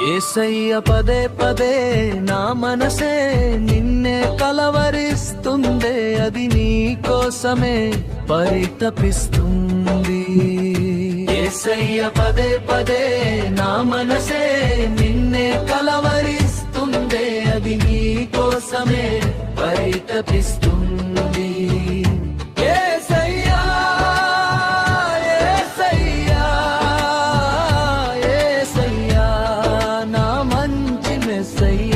ఏసయ్య పదే పదే నా మనసే నిన్నే కలవరిస్తుందే అది నీ కోసమే పరితపిస్తుంది. ఏసయ్య పదే పదే నా మనసే నిన్నే కలవరిస్తుందే అది నీ కోసమే పరితపిస్తుంది. 岁月。